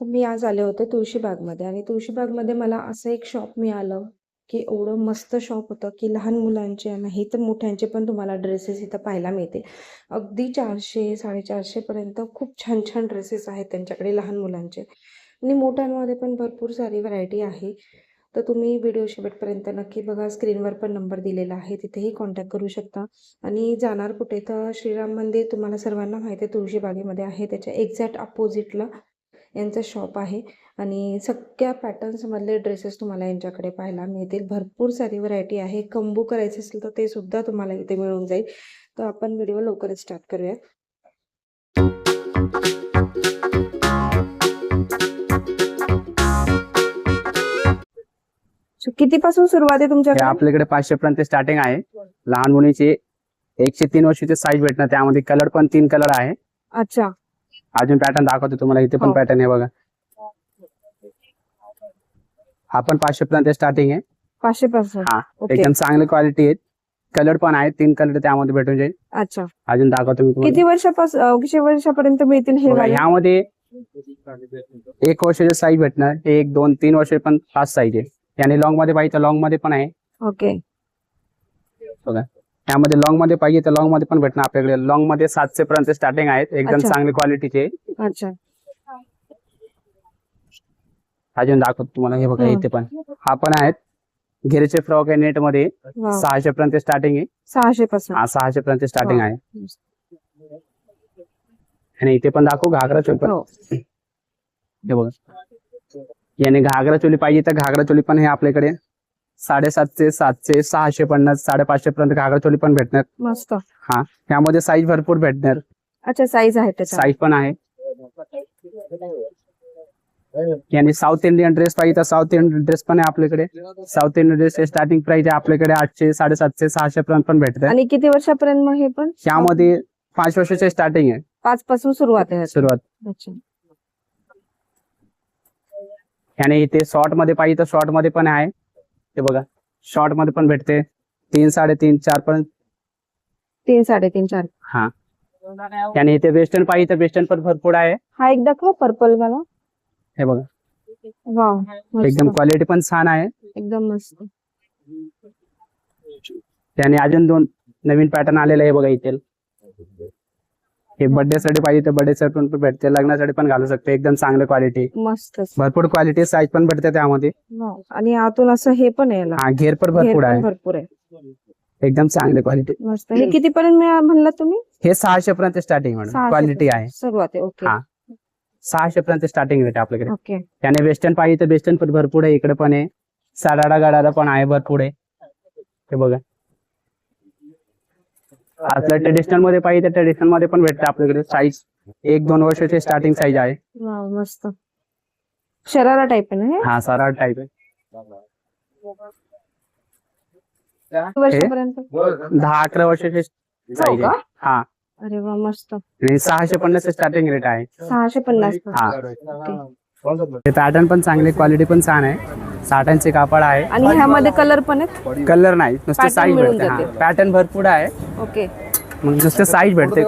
तर मी आज आले होते तुळशीबागमध्ये आणि तुळशीबागमध्ये मला असं एक शॉप मिळालं की एवढं मस्त शॉप होतं की लहान मुलांचे नाही तर मोठ्यांचे पण तुम्हाला ड्रेसेस इथं पाहायला मिळते अगदी चारशे साडेचारशेपर्यंत खूप छान छान ड्रेसेस आहेत त्यांच्याकडे लहान मुलांचे. आणि मोठ्यांमध्ये पण भरपूर सारी व्हरायटी आहे. तर तुम्ही व्हिडिओ शेवटपर्यंत नक्की बघा. स्क्रीनवर पण नंबर दिलेला आहे. तिथेही कॉन्टॅक्ट करू शकता. आणि जाणार कुठे तर श्रीराम मंदिर तुम्हाला सर्वांना माहिती आहे तुळशीबागेमध्ये आहे. त्याच्या एक्झॅक्ट अपोजिटला यांचं शॉप आहे. आणि सगळ्या पॅटर्न्समधले ड्रेसेस तुम्हाला यांच्याकडे पाहायला मिळतील. भरपूर सारी व्हरायटी आहे. कंबू करायचे असेल तर ते सुद्धा तुम्हाला इथे मिळून जाईल. तर आपण व्हिडिओ लवकरच स्टार्ट करूया So, कितीपासून सुरुवात आहे तुमच्याकडे? आपल्याकडे पाचशे पर्यंत स्टार्टिंग आहे. लहान मुलीची एकशे तीन वर्षाची साईज भेटणार. त्यामध्ये कलर पण तीन कलर आहे. अच्छा. अजून पॅटर्न दाखवतो तुम्हाला इथे पण हो. पॅटर्न आहे बघा. हा पण पाचशे पर्यंत स्टार्टिंग आहे. पाचशे हा ओके. एकदम चांगली क्वालिटी आहे कलर पण आहे तीन कलर त्यामध्ये भेटून जाईल. अच्छा. अजून दाखवतो मी किती वर्षापासून अं, किती वर्षापर्यंत मिळतील हे बघा, वाले? ह्यामध्ये एक वर्षाची साईज भेटणार. एक दोन तीन वर्ष पण पाच साईज आहे. आणि लॉंगमध्ये पाहिजे लॉंगमध्ये पण आहे. ओके. त्यामध्ये लॉंगमध्ये पाहिजे तर लॉंगमध्ये पण भेटणार आपल्याकडे. लॉंगमध्ये सातशे पर्यंत स्टार्टिंग आहेत. एकदम अच्छा. चांगली क्वालिटीचे अच्छा. अजून दाखवतो तुम्हाला. हे बघा. इथे पण. हा पण आहेत. घेरेचे फ्रॉक आहे नेटमध्ये. सहाशे पर्यंत स्टार्टिंग आहे. सहाशे पासून. हा सहाशे पर्यंत स्टार्टिंग. आहे. आणि इथे पण दाखवू घागरा चोली पण. हो. हे बघा. याने घागरा चोली पाहिजे तर घागरा चोली पण हे आपल्याकडे. साडेसातशे सातशे सहाशे पन्नास साडेपाचशे पर्यंत घागरा चोली पण भेटणार. मस्त. त्यामध्ये साईज भरपूर भेटणार. अच्छा साईज आहे त्याचा साईज पण आहे. याने साऊथ इंडियन ड्रेस पाहिजे तर साऊथ इंडियन ड्रेस पण आहे आपल्याकडे. South Indian dress starting price आहे आपल्याकडे आठशे साडेसातशे सहाशे पर्यंत पण भेटते आणि किती वर्षापर्यंत मग हे पण? त्यामध्ये पाच वर्षाचे स्टार्टिंग आहे. पाच पासून सुरुवात आहे. सुरुवात. याने इथे शॉर्टमध्ये पाहिजे तर शॉर्टमध्ये पण आहे. ते बघा शॉर्टमध्ये पण भेटते. तीन साडेतीन चार पर्यंत तीन साडेतीन चार. हा. याने इथे वेस्टर्न पाहिजे तर वेस्टर्न पण भरपूर आहे. हा एक दाखवा पर्पल वाला. हे बघा. एकदम क्वालिटी पण छान आहे. एकदम मस्त. त्याने अजून दोन नवीन पॅटर्न आलेले आहे बघा इथे. हे बर्थडे साठी पाहिजे तर बर्थडे साठी पण भेटते. लग्नासाठी पण घालू शकते. एकदम चांगली क्वालिटी मस्तच भरपूर क्वालिटी साईज पण भेटते त्यामध्ये. वाव. आणि आतून असं हे पण आहे याला. हा घेर पण घेर भरपूर पण आहे. भरपूर आहे. एकदम चांगली क्वालिटी मस्त. हे किती पर्यंत म्हणला तुम्ही? हे सहाशे पर्यंत स्टार्टिंग मॅडम सहाशे क्वालिटी आहे. सुरुवात आहे. ओके हा. सहाशे पर्यंत स्टार्टिंग रेट आपल्याकडे. ओके त्याने वेस्टर्न पाहिजे तर वेस्टर्न पण भरपूर आहे. इकडे पण आहे. साडाडा गाडाला पण आहे भरपूर आहे. हे बघा. आपल्या ट्रेडिशनलमध्ये पाहिजे ट्रेडिशनलमध्ये पण भेटते आपल्याकडे. साईज एक दोन वर्षाची स्टार्टिंग साईज आहे. वाव मस्त. शरारा टाईप आहे ना हे? हा सारा टाईप आहे. किती वर्षापर्यंत? दहा अकरा वर्षाची साईज हो आहे. हा. अरे वा मस्त. आणि सहाशे पन्नास स्टार्टिंग रेट आहे. सहाशे पन्नास हा. ते पॅटर्न पण चांगले क्वालिटी पण छान आहे. साठांचे कापड आहे. आणि ह्यामध्ये कलर पण आहेत? कलर नाही नुसते साईज भेटते. पॅटर्न भरपूर आहे. ओके मग नुसते साईज भेटते.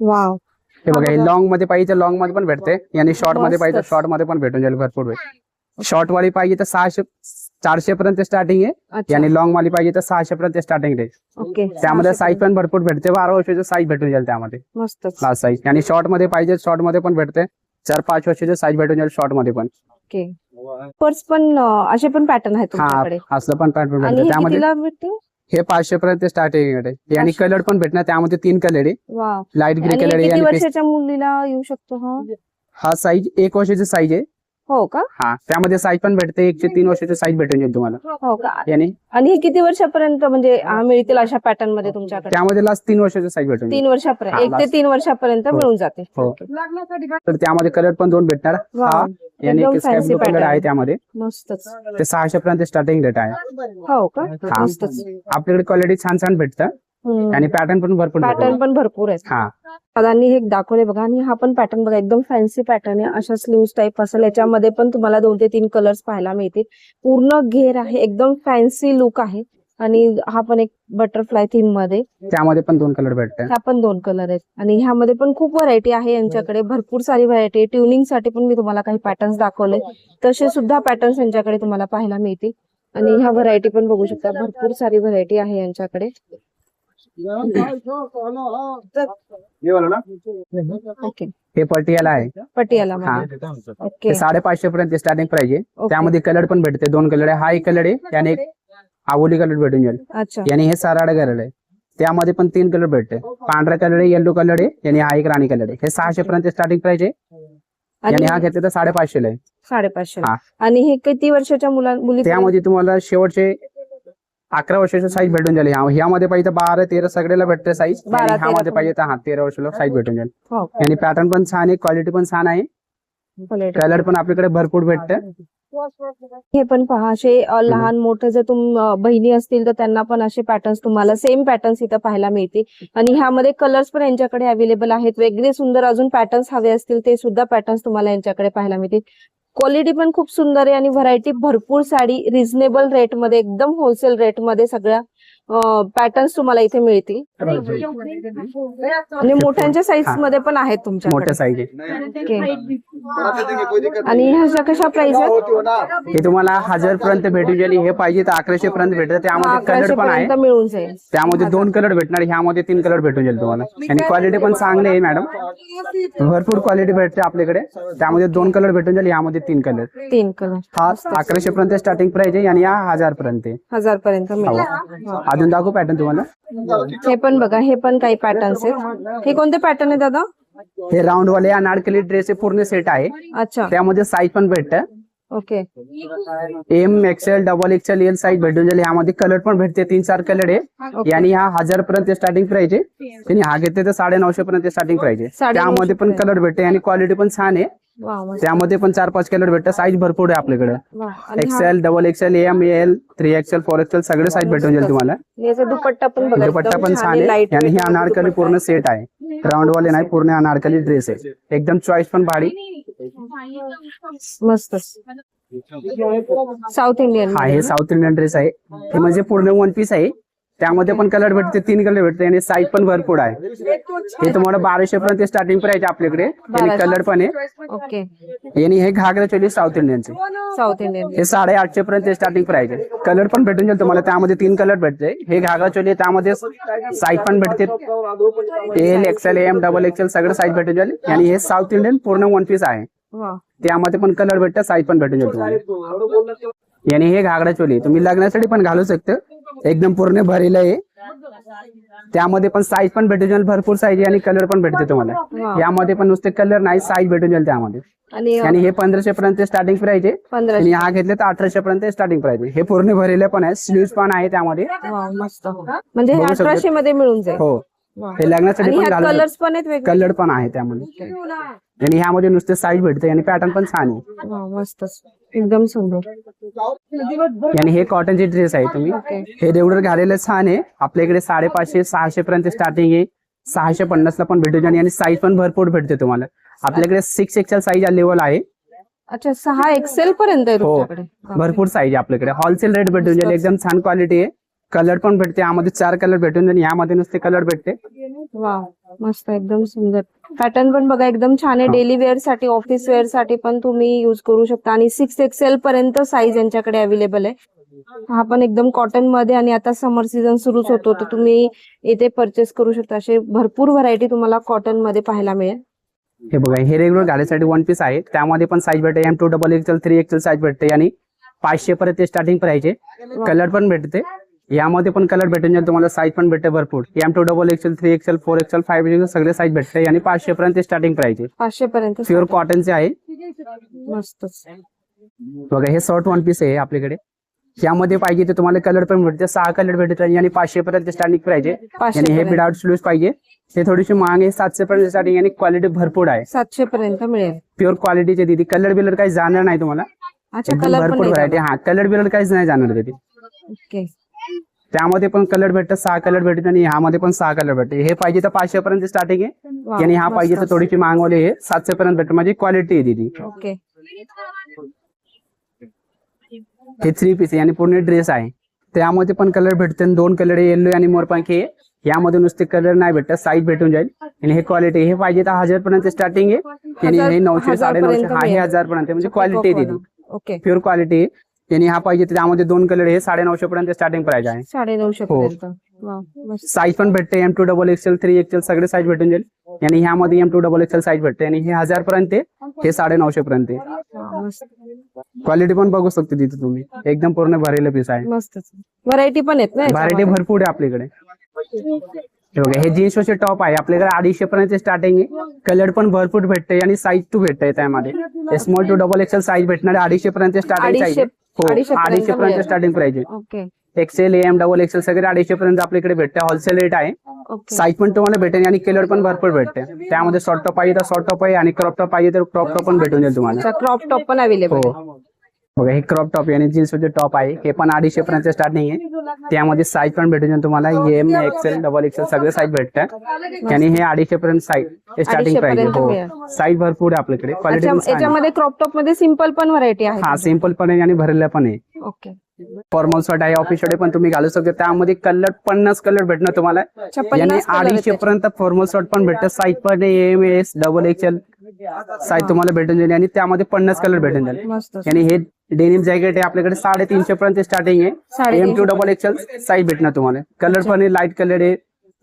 वाव हे बघा हे लॉंगमध्ये पाहिजे तर लॉंगमध्ये पण भेटते. आणि शॉर्टमध्ये पाहिजे. शॉर्टमध्ये पण भेटून जाईल भरपूर शॉर्ट वाली पाहिजे तर सहाशे चारशे पर्यंत स्टार्टिंग आहे. आणि लॉंग वाली पाहिजे तर सहाशे पर्यंत स्टार्टिंग आहे. ओके त्यामध्ये साईज पण भरपूर भेटते. बारा वर्षाची साईज भेटून जाईल त्यामध्ये. लास्ट साईज आणि शॉर्टमध्ये पाहिजे शॉर्टमध्ये पण भेटते. चार पाच वर्षाची साईज भेटून जाईल शॉर्टमध्ये पण. ओके पर्स पण असे पण पॅटर्न आहेत हा तुमच्याकडे. असलं पण पॅटर्न आणि भेटते हे त्यामध्ये कितीला भेटते हे पाचशे पर्यंत स्टार्टिंग आहे आणि पाचशे. कलर पण भेटणार. त्यामध्ये तीन कलर आहे. लाइट ग्रे आणि कलर आहे किती आणि पेस्ट- वर्षाच्या मुलीला येऊ शकतो हा? हा साईज एक वर्षाची साईज आहे. हो का? हा त्यामध्ये साईज पण भेटते एकशे तीन वर्षाची साईज भेटून जाईल तुम्हाला. हो का? याने? आणि हे किती वर्षापर्यंत म्हणजे मिळतील अशा पॅटर्नमध्ये तुमच्याकडे? त्यामध्ये लास्ट तीन वर्षाची साईज भेटून जाईल. तीन वर्षापर्यंत हा, एक ते last. तीन वर्षापर्यंत हो. मिळून जाते. हो. तर त्यामध्ये कलर पण दोन भेटणार. हा वाव. याने एकदम sky fancy blue colour pattern. आहे त्यामध्ये. मस्तच. ते सहाशे पर्यंत स्टार्टिंग रेट आहे. हो का? हा. मस्तच. आपल्याकडे क्वालिटी छान छान भेटतं. आणि पॅटर्न पण भरपूर पॅटर्न. पण भरपूर आहेत. हा. दादांनी हे दाखवले बघा आणि हा पण पॅटर्न बघा एकदम फॅन्सी पॅटर्न आहे. अशा स्लीव्स टाईप असेल. याच्यामध्ये पण तुम्हाला दोन ते तीन कलर्स पाहायला मिळतील. पूर्ण घेर आहे एकदम फॅन्सी लुक आहे. आणि हा पण एक बटरफ्लाय थीममध्ये. त्यामध्ये पण दोन कलर भेटते ह्या पण दोन कलर आहेत. आणि ह्यामध्ये पण खूप व्हरायटी आहे यांच्याकडे. भरपूर सारी व्हरायटी आहे. ट्युनिंगसाठी पण मी तुम्हाला काही पॅटर्न्स दाखवले तसे सुद्धा पॅटर्न्स यांच्याकडे तुम्हाला पाहायला मिळतील. आणि ह्या व्हरायटी पण बघू शकता. भरपूर सारी व्हरायटी आहे यांच्याकडे. ओके. हे पटियाला आहे. पटियाला हा. मध्ये. ओके. साडेपाचशे पर्यंत स्टार्टिंग प्राइस आहे. ओके. त्यामध्ये कलर पण भेटते. दोन कलर आहे. हा एक कलर आहे. आणि एक आवली कलर भेटून जाईल. अच्छा. आणि हे सराडा कलर आहे. त्यामध्ये पण तीन कलर भेटते. पांढरा कलर आहे येलो कलर आहे आणि हा एक राणी कलर आहे. हे सहाशे पर्यंत स्टार्टिंग प्राइस आहे. आणि हा घेतले तर साडेपाचशे आहे. साडेपाचशे हा. आणि हे किती वर्षाच्या मुला मुली त्यामध्ये तुम्हाला शेवटचे अकरा वर्षाची साईज भेटून जाईल. ह्या- ह्यामध्ये पाहिजे बारा तेरा सगळ्याला भेटते साईज ह्यामध्ये. पाहिजे तर हा तेरा वर्षाला साईज भेटून जाईल. हो, आणि पॅटर्न पण छान आहे क्वालिटी पण छान आहे. कलर पण आपल्याकडे भरपूर भेटते. हे पण पहा असे लहान मोठे जर तुम बहिणी असतील तर त्यांना पण असे पॅटर्न्स तुम्हाला सेम पॅटर्न्स इथं पाहायला मिळतील. आणि ह्यामध्ये कलर्स पण यांच्याकडे अवेलेबल आहेत. वेगळे सुंदर अजून पॅटर्न्स हवे असतील ते सुद्धा पॅटर्न्स तुम्हाला यांच्याकडे पाहायला मिळतील. क्वालिटी पण खूप सुंदर आहे आणि व्हरायटी भरपूर साडी रिझनेबल रेटमध्ये एकदम होलसेल रेटमध्ये सगळ्या पॅटर्न्स तुम्हाला इथे मिळतील. आणि मोठ्यांच्या साईज हा. मध्ये पण आहेत तुमच्याकडे. मोठ्या साईज. आणि ह्याच्या कशा प्राइस आहेत? हे तुम्हाला हजार पर्यंत भेटून जाईल. हे पाहिजे तर अकराशे पर्यंत भेटते. त्यामध्ये कलर अकराशे पण आहे. मिळून जाईल. त्यामध्ये दोन कलर भेटणार. ह्यामध्ये तीन कलर भेटून जाईल तुम्हाला. आणि क्वालिटी पण चांगली आहे मॅडम भरपूर क्वालिटी भेटते आपल्याकडे. त्यामध्ये दोन कलर भेटून जाईल. यामध्ये तीन कलर तीन कलर हा अकराशे पर्यंत स्टार्टिंग प्राइस आहे आणि हा हजार पर्यंत आहे. हजार पर्यंत मिळेल हो. अजून दाखवू पॅटर्न तुम्हाला. हे पण बघा हे पण काही पॅटर्न्स आहेत. हे कोणते पॅटर्न आहे दादा? हे राऊंड वाले अनारकली ड्रेस पूर्ण सेट आहे. अच्छा. त्यामध्ये साईज पण भेटतं. Okay M XL double XL L size भेटून जाईल. यामध्ये कलर पण भेटते. तीन चार कलर आहे. आणि हा हजार पर्यंत स्टार्टिंग प्राइस आहे. आणि हा घेतले तर साडे नऊशे पर्यंत स्टार्टिंग प्राइस आहे. त्यामध्ये पण. कलर भेटते. आणि क्वालिटी पण छान आहे. त्यामध्ये पण चार पाच कलर भेटतात. साईज भरपूर आहे आपल्याकडे. XL double XL M L three XL four XL सगळे साईज भेटून जाईल तुम्हाला. दुपट्टा पण दुपट्टा छान आहे आणि ही अनारकली पूर्ण सेट आहे. राऊंड वाले नाही पूर्ण अनारकली ड्रेस आहे. एकदम चॉईस पण भारी. मस्त. साऊथ इंडियन हा हे साऊथ इंडियन ड्रेस आहे. हे म्हणजे पूर्ण वन पीस आहे. त्यामध्ये पण कलर भेटते तीन कलर भेटते आणि साईज पण भरपूर आहे. हे तुम्हाला बाराशे पर्यंत स्टार्टिंग प्राइस आहे आपल्याकडे. कलर पण आहे. ओके आणि हे घागरा चोली साऊथ इंडियनचे साऊथ इंडियन हे साडे आठशे पर्यंत स्टार्टिंग प्राइस आहे. कलर पण भेटून जाईल तुम्हाला. त्यामध्ये तीन कलर भेटते. हे घागरा चोली त्यामध्ये साईज पण भेटते. L XL M double XL सगळं साईज भेटून जाईल. आणि हे साऊथ इंडियन पूर्ण वन पीस आहे. त्यामध्ये पण कलर भेटतात साईज पण भेटून जाईल तुम्हाला. आणि हे घागरा चोली तुम्ही लग्नासाठी पण घालू शकता. एकदम पूर्ण भरेलं आहे. त्यामध्ये पण साईज पण भेटून जाईल भरपूर साईज आणि कलर पण भेटते. तुम्हाला. यामध्ये पण नुसते कलर नाही साईज भेटून जाईल त्यामध्ये. आणि हे पंधराशे पर्यंत स्टार्टिंग प्राइस आहे. आणि हा घेतले तर अठराशे पर्यंत स्टार्टिंग प्राइस आहे. हे पूर्ण भरलेले पण आहे स्लीव्ह पण आहे त्यामध्ये. म्हणजे. अठराशे मध्ये मिळून जाईल. हो. हे. लग्नासाठी पण कलर्स पण आहेत कलर पण आहे त्यामध्ये. आणि ह्यामध्ये नुसते साईज भेटते आणि पॅटर्न पण छान आहे. एकदम सुंदर. आणि हे कॉटनचे ड्रेस आहे तुम्ही. हे रेग्युलर घालेलं छान आहे. आपल्याकडे साडेपाचशे सहाशे पर्यंत स्टार्टिंग आहे. सहाशे पन्नास ला पण भेटून आणि साईज पण भरपूर भेटते तुम्हाला. आपल्याकडे सिक्स एक्सेल साईज लेवल आहे. अच्छा सहा एक्सेल पर्यंत हो. भरपूर साईज आहे आपल्याकडे. होलसेल रेट भेटून जाईल. एकदम छान क्वालिटी आहे. कलर पण भेटते. यामध्ये चार कलर भेटून जाईल. यामध्ये नुसते कलर भेटते. वा मस्त एकदम सुंदर. पॅटर्न पण बघा एकदम छान आहे. हा. डेली वेअरसाठी ऑफिस वेअरसाठी पण तुम्ही युज करू शकता. आणि सिक्स एक्सेल पर्यंत साईज यांच्याकडे अवेलेबल आहे. हा पण एकदम कॉटनमध्ये आणि आता समर सीझन सुरूच होतो तर तुम्ही इथे परचेस करू शकता. असे भरपूर व्हरायटी तुम्हाला कॉटनमध्ये पाहायला मिळेल. हे बघा हे रेग्युलर घालायसाठी वन पीस आहे. त्यामध्ये पण साईज भेटते. M to double XL three XL size भेटते. आणि पाचशे पर्यंत स्टार्टिंग प्राइस आहे. कलर पण भेटते. यामध्ये पण कलर भेटून जाईल. तुम्हाला साईज पण भेटते भरपूर. M to double XL three XL four XL five XL सगळे साईज भेटते. आणि पाचशे पर्यंत स्टार्टिंग प्राइस आहे पाचशे पर्यंत प्युअर कॉटनचे आहे. बघा हे शॉर्ट वन पीस आहे आपल्याकडे. यामध्ये पाहिजे ते तुम्हाला कलर पण भेटते. सहा कलर भेटत आणि पाचशे पर्यंत स्टार्टिंग प्राइस आहे आणि हे. विदाउट स्लूज पाहिजे. ते थोडीशी महाग आहे. सातशे पर्यंत स्टार्टिंग आणि क्वालिटी भरपूर आहे. सातशे पर्यंत मिळेल प्युअर क्वालिटीचे दिदी. कलर बिलर काही जाणार नाही तुम्हाला. भरपूर व्हरायटी हा कलर बिलर काहीच नाही जाणार ओके त्यामध्ये पण कलर भेटतात सहा कलर भेटतात आणि ह्यामध्ये पण सहा कलर भेटते. हे पाहिजे तर पाचशे पर्यंत स्टार्टिंग आहे. आणि हा पाहिजे तर. थोडीशी मागवली आहे. सातशे पर्यंत भेटते. म्हणजे क्वालिटी आहे दिदी. ओके हे थ्री पीस आहे आणि पूर्ण ड्रेस आहे. त्यामध्ये पण कलर भेटते आणि दोन कलर येल्लो आणि मोरपंखी आहे. यामध्ये नुसते कलर नाही भेटत. साईज भेटून जाईल. आणि हे क्वालिटी हे पाहिजे तर हजार पर्यंत स्टार्टिंग आहे. आणि हे नऊशे साडे नऊशे हा हे. हजार पर्यंत. म्हणजे क्वालिटी तिथे ओके प्युअर क्वालिटी आहे. आणि हा पाहिजे त्यामध्ये दोन कलर हे साडे नऊशे पर्यंत स्टार्टिंग प्राइस आहे. साडे नऊशे हो. पर्यंत. साईज पण भेटते M to double XL three XL सगळे साईज भेटून जाईल. आणि ह्यामध्ये M to double XL size भेटते आणि हे हजार पर्यंत आहे, हे साडे नऊशे पर्यंत क्वालिटी पण बघू शकते तिथे तुम्ही. एकदम पूर्ण भरलेलं पीस आहे. व्हरायटी पण आहेत ना व्हरायटी याच्यामध्ये? भरपूर आहे आपल्याकडे. हे बघा हे जीन्स टॉप आहे. आपल्याकडे अडीचशे पर्यंत स्टार्टिंग आहे. कलर पण भरपूर भेटते आणि साईज टू भेटते त्यामध्ये. Small to double XL size भेटणार अडीचशे पर्यंत स्टार्टिंग साईज हो अडीचशे पर्यंत. स्टार्टिंग प्राइस आहे एक्सेल एम डबल एक्सेल सगळे अडीचशे पर्यंत आपल्याकडे भेटते. होलसेल रेट आहे. साईज पण तुम्हाला भेटेल आणि कलर पण भरपूर भेटते. त्यामध्ये शॉर्ट टॉप पाहिजे तर शॉर्ट टॉप आहे आणि क्रॉप टॉप पाहिजे तर क्रॉप टॉप पण भेटून जाईल तुम्हाला. क्रॉप टॉप पण अवेलेबल बघा हे क्रॉप टॉप आणि जीन्स टॉप आहे. हे पण अडीचशे पर्यंत स्टार्टिंग आहे त्यामध्ये साईज पण भेटून जाईल तुम्हाला. एम एक्सेल डबल एक्सेल सगळे साईज भेटतात. आणि हे अडीचशे पर्यंत साईज स्टार्टिंग 250 प्राइस हो. मिळेल. साईज भरपूर आहे आपल्याकडे. क्वालिटी आहे. याच्यामध्ये क्रॉप टॉपमध्ये सिंपल पण व्हरायटी आहे हा सिंपल पण आहे आणि भरलेला पण आहे. ओके फॉर्मल शर्ट आहे ऑफिस शर्ट पण तुम्ही घालू शकता. त्यामध्ये कलर पन्नास कलर भेटणार तुम्हाला. याने 50 color आहेत अडीचशे पर्यंत फॉर्मल शर्ट पण भेटतात साईज पण M S double XL size तुम्हाला भेटून जाईल आणि त्यामध्ये पन्नास कलर भेटून जाईल. आणि हे डेनिम जॅकेट आहे आपल्याकडे. साडेतीनशे पर्यंत स्टार्टिंग आहे. M to double XL size भेटणार तुम्हाला. कलर पण आहे लाइट कलर आहे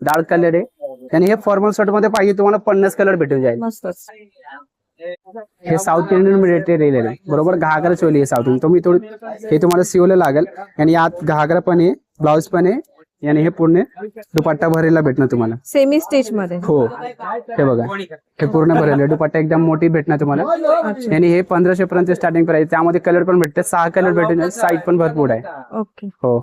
डार्क कलर आहे. आणि हे फॉर्मल शर्टमध्ये पाहिजे तुम्हाला पन्नास कलर भेटून जाईल. हे साऊथ इंडियन मटेरियल आहे. बरोबर? घागरा चोली आहे साऊथ इंडियन तुम्ही थोडी हे तुम्हाला सिवलं लागेल. आणि यात घागरा पण आहे ब्लाउज पण आहे आणि हे पूर्ण दुपट्टा भरेला भेटणार तुम्हाला. सेमी स्टेजमध्ये. हो. हे बघा. हे पूर्ण भरेल. दुपट्टा एकदम मोठी भेटणार तुम्हाला. आणि हे पंधराशे पर्यंत स्टार्टिंग प्राइस त्यामध्ये कलर पण भेटते. सहा कलर भेटून साईज पण भरपूर आहे. ओके हो.